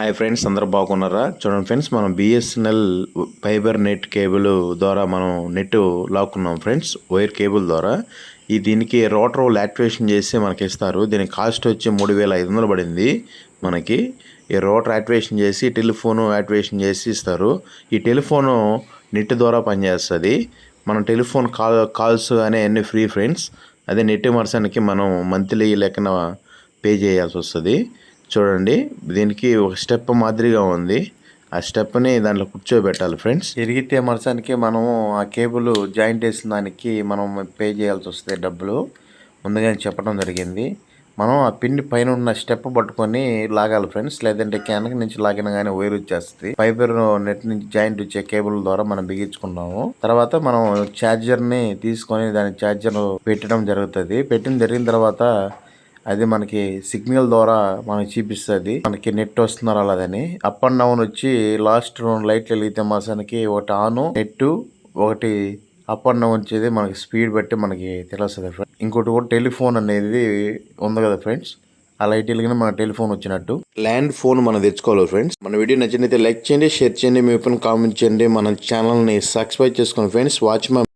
Hi friends అందరూ బాగున్నారా? చూడండి ఫ్రెండ్స్ మనం బిఎస్ఎన్ఎల్ ఫైబర్ నెట్ కేబుల్ ద్వారా మనం నెట్ లాక్కున్నాం ఫ్రెండ్స్ వైర్ కేబుల్ ద్వారా. ఈ దీనికి రోటర్ యాక్టివేషన్ చేసి మనకి ఇస్తారు. దీని కాస్ట్ వచ్చి మూడు వేల ఐదు వందలు పడింది మనకి. ఈ రోటర్ యాక్టివేషన్ చేసి టెలిఫోను యాక్టివేషన్ చేసి ఇస్తారు. ఈ టెలిఫోను నెట్ ద్వారా పనిచేస్తుంది. మనం టెలిఫోన్ కాల్ కాల్స్ కానీ అన్నీ ఫ్రీ ఫ్రెండ్స్. అదే నెట్ మర్సానికి మనం మంత్లీ లెక్కన పే చేయాల్సి వస్తుంది. చూడండి దీనికి ఒక స్టెప్ మాదిరిగా ఉంది. ఆ స్టెప్ని దాంట్లో కూర్చోబెట్టాలి ఫ్రెండ్స్. ఇరిగితే మరసానికి మనము ఆ కేబుల్ జాయింట్ వేసిన దానికి మనం పే చేయాల్సి వస్తుంది డబ్బులు. ముందుగానే చెప్పడం జరిగింది. మనం ఆ పిన్ పైన ఉన్న స్టెప్ పట్టుకొని లాగాలి ఫ్రెండ్స్. లేదంటే క్యాన్కి నుంచి లాగిన కానీ వైర్ వచ్చేస్తుంది. ఫైబర్ నెట్ నుంచి జాయింట్ వచ్చే కేబుల్ ద్వారా మనం బిగించుకున్నాము. తర్వాత మనం ఛార్జర్ని తీసుకొని దాని ఛార్జర్ పెట్టడం జరుగుతుంది. పెట్టిన జరిగిన తర్వాత అది మనకి సిగ్నల్ ద్వారా మనకి చూపిస్తుంది. మనకి నెట్ వస్తున్నారు అలాదని అప్ అండ్ డౌన్ వచ్చి లాస్ట్ రెండు లైట్లు వెలిగితే మాసానికి ఒకటి ఆన్ నెట్ ఒకటి అప్ అండ్ డౌన్ వచ్చేది మనకి స్పీడ్ బట్టి మనకి తెలుస్తుంది ఫ్రెండ్స్ ఇంకోటి కూడా టెలిఫోన్ అనేది ఉంది కదా ఫ్రెండ్స్ ఆ లైట్ వెలిగిన మన టెలిఫోన్ వచ్చినట్టు. ల్యాండ్ ఫోన్ మనం తెచ్చుకోవాలి ఫ్రెండ్స్ మన వీడియో నచ్చినైతే లైక్ చేయండి షేర్ చేయండి మీ పైన కామెంట్ చేయండి. మన ఛానల్ని సబ్స్క్రైబ్ చేసుకోండి ఫ్రెండ్స్ వాచ్ మై